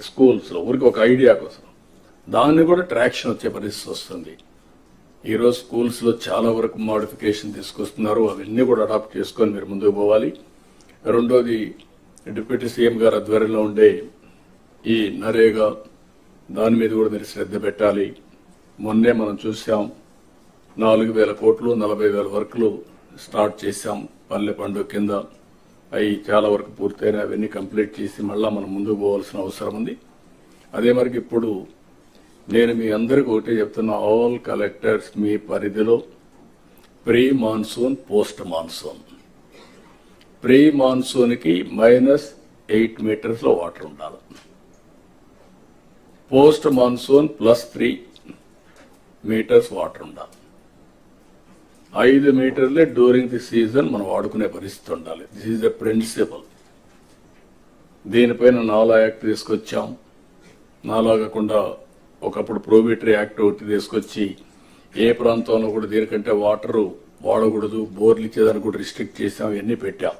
స్కూల్స్లో ఊరికి ఒక ఐడియా కోసం. దాన్ని కూడా ట్రాక్షన్ వచ్చే పరిస్థితి వస్తుంది. ఈరోజు స్కూల్స్లో చాలా వరకు మోడిఫికేషన్ తీసుకొస్తున్నారు. అవన్నీ కూడా అడాప్ట్ చేసుకొని మీరు ముందుకు పోవాలి. రెండోది డిప్యూటీ సీఎం గారు ఆధ్వర్యంలో ఉండే ఈ నరేగా దాని మీద కూడా మీరు శ్రద్ధ పెట్టాలి. మొన్నే మనం చూసాం నాలుగు వేల కోట్లు నలభై వేల వర్కులు స్టార్ట్ చేశాం పల్లె పండుగ కింద. అవి చాలా వరకు పూర్తయిన అవన్నీ కంప్లీట్ చేసి మళ్ళా మనం ముందుకు పోవాల్సిన అవసరం ఉంది. అదే మరికి ఇప్పుడు నేను మీ అందరికీ ఒకటే చెప్తున్నా ఆల్ కలెక్టర్స్ మీ పరిధిలో pre monsoon post monsoon pre మాన్సూన్కి minus eight మీటర్స్లో వాటర్ ఉండాలి. Post monsoon plus three meters water ఉండాలి. ఐదు మీటర్లే డ్యూరింగ్ ది సీజన్ మనం వాడుకునే పరిస్థితి ఉండాలి. దిస్ ఈజ్ ద ప్రిన్సిపల్ దీనిపైన నాలా యాక్ట్ తీసుకొచ్చాం. నాలా కాకుండా ఒకప్పుడు ప్రోబిటరీ యాక్ట్ ఒకటి తీసుకొచ్చి ఏ ప్రాంతంలో కూడా దీనికంటే వాటరు వాడకూడదు బోర్లు ఇచ్చేదానికి కూడా రిస్ట్రిక్ట్ చేసాం ఇవన్నీ పెట్టాం.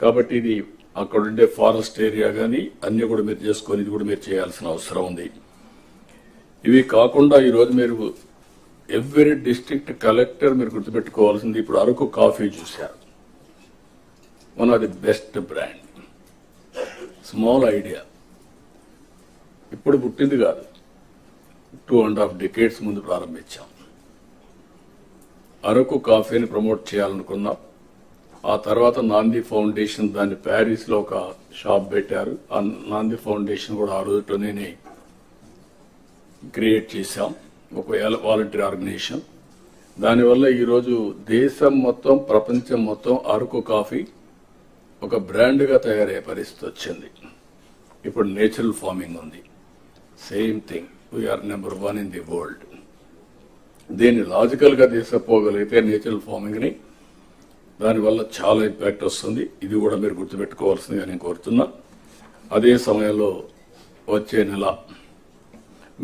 కాబట్టి ఇది అక్కడ ఉండే ఫారెస్ట్ ఏరియా కానీ అన్నీ కూడా మీరు చేసుకొని ఇది కూడా మీరు చేయాల్సిన అవసరం ఉంది. ఇవి కాకుండా ఈరోజు మీరు ఎవ్రీ డిస్ట్రిక్ట్ కలెక్టర్ మీరు గుర్తుపెట్టుకోవాల్సింది ఇప్పుడు అరకు కాఫీ చూశారు. One of the best brand small idea ఇప్పుడు పుట్టింది కాదు. టూ అండ్ హాఫ్ డికేట్స్ ముందు ప్రారంభించాం. అరకు కాఫీని ప్రమోట్ చేయాలనుకున్నాం. ఆ తర్వాత నాంది ఫౌండేషన్ దాన్ని ప్యారిస్లో ఒక షాప్ పెట్టారు. ఆ నాంది ఫౌండేషన్ కూడా ఆ రోజులోనే క్రియేట్ చేశాం. ఒక వాలంటీర్ ఆర్గనైజేషన్. దానివల్ల ఈరోజు దేశం మొత్తం ప్రపంచం మొత్తం అరకు కాఫీ ఒక బ్రాండ్గా తయారయ్యే పరిస్థితి వచ్చింది. ఇప్పుడు నేచురల్ ఫార్మింగ్ ఉంది. Same thing we're number one in the world దీన్ని లాజికల్గా తీసుకుపోగలిగితే నేచురల్ ఫార్మింగ్ని దానివల్ల చాలా ఇంపాక్ట్ వస్తుంది. ఇది కూడా మీరు గుర్తుపెట్టుకోవాల్సిందిగా నేను కోరుతున్నా. అదే సమయంలో వచ్చే నెల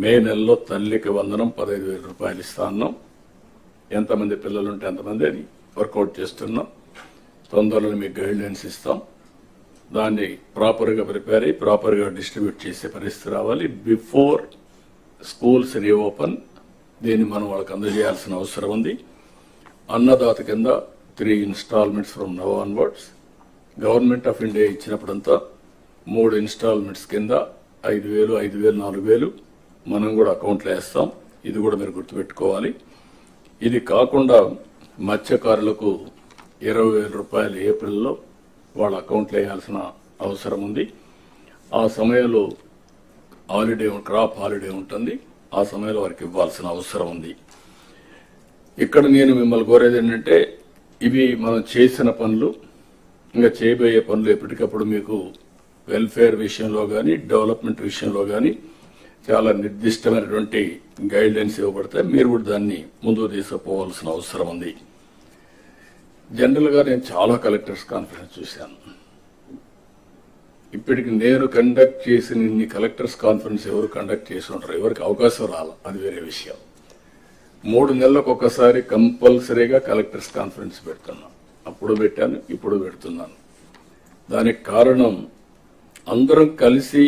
మే నెలలో తల్లికి వందనం పదహైదు వేల రూపాయలు ఇస్తా ఉన్నాం ఎంతమంది పిల్లలు ఉంటే అంతమంది అది వర్కౌట్ చేస్తున్నాం. తొందరలో మీకు గైడ్లైన్స్ ఇస్తాం. దాన్ని ప్రాపర్గా ప్రిపేర్ అయ్యి ప్రాపర్గా డిస్ట్రిబ్యూట్ చేసే పరిస్థితి రావాలి. బిఫోర్ స్కూల్స్ రీఓపెన్ దీన్ని మనం వాళ్ళకి అందజేయాల్సిన అవసరం ఉంది. అన్నదాత కింద three instalments from now onwards. Government of India ఇచ్చినప్పుడంతా మూడు ఇన్స్టాల్మెంట్స్ కింద ఐదు వేలు ఐదు వేలు నాలుగు వేలు. మనం కూడా అకౌంట్లో వేస్తాం. ఇది కూడా మీరు గుర్తుపెట్టుకోవాలి. ఇది కాకుండా మత్స్యకారులకు ఇరవై వేల రూపాయలు ఏప్రిల్లో వాళ్ళ అకౌంట్లో వేయాల్సిన అవసరం ఉంది. ఆ సమయంలో హాలిడే క్రాప్ హాలిడే ఉంటుంది. ఆ సమయంలో వారికి ఇవ్వాల్సిన అవసరం ఉంది. ఇక్కడ నేను మిమ్మల్ని కోరేది ఏంటంటే ఇవి మనం చేసిన పనులు ఇంకా చేయబోయే పనులు ఎప్పటికప్పుడు మీకు వెల్ఫేర్ విషయంలో కానీ డెవలప్మెంట్ విషయంలో కానీ చాలా నిర్దిష్టమైనటువంటి గైడ్లైన్స్ ఇవ్వబడతాయి. మీరు కూడా దాన్ని ముందుకు తీసుకుపోవాల్సిన అవసరం ఉంది. జనరల్గా నేను చాలా కలెక్టర్స్ కాన్ఫరెన్స్ చూశాను. ఇప్పటికి నేను కండక్ట్ చేసిన ఇన్ని కలెక్టర్స్ కాన్ఫరెన్స్ ఎవరు కండక్ట్ చేసి ఉంటారు ఎవరికి అవకాశం రాల. అది వేరే విషయం. మూడు నెలలకు ఒకసారి కంపల్సరీగా కలెక్టర్స్ కాన్ఫరెన్స్ పెడుతున్నాను. అప్పుడు పెట్టాను ఇప్పుడు పెడుతున్నాను. దానికి కారణం అందరం కలిసి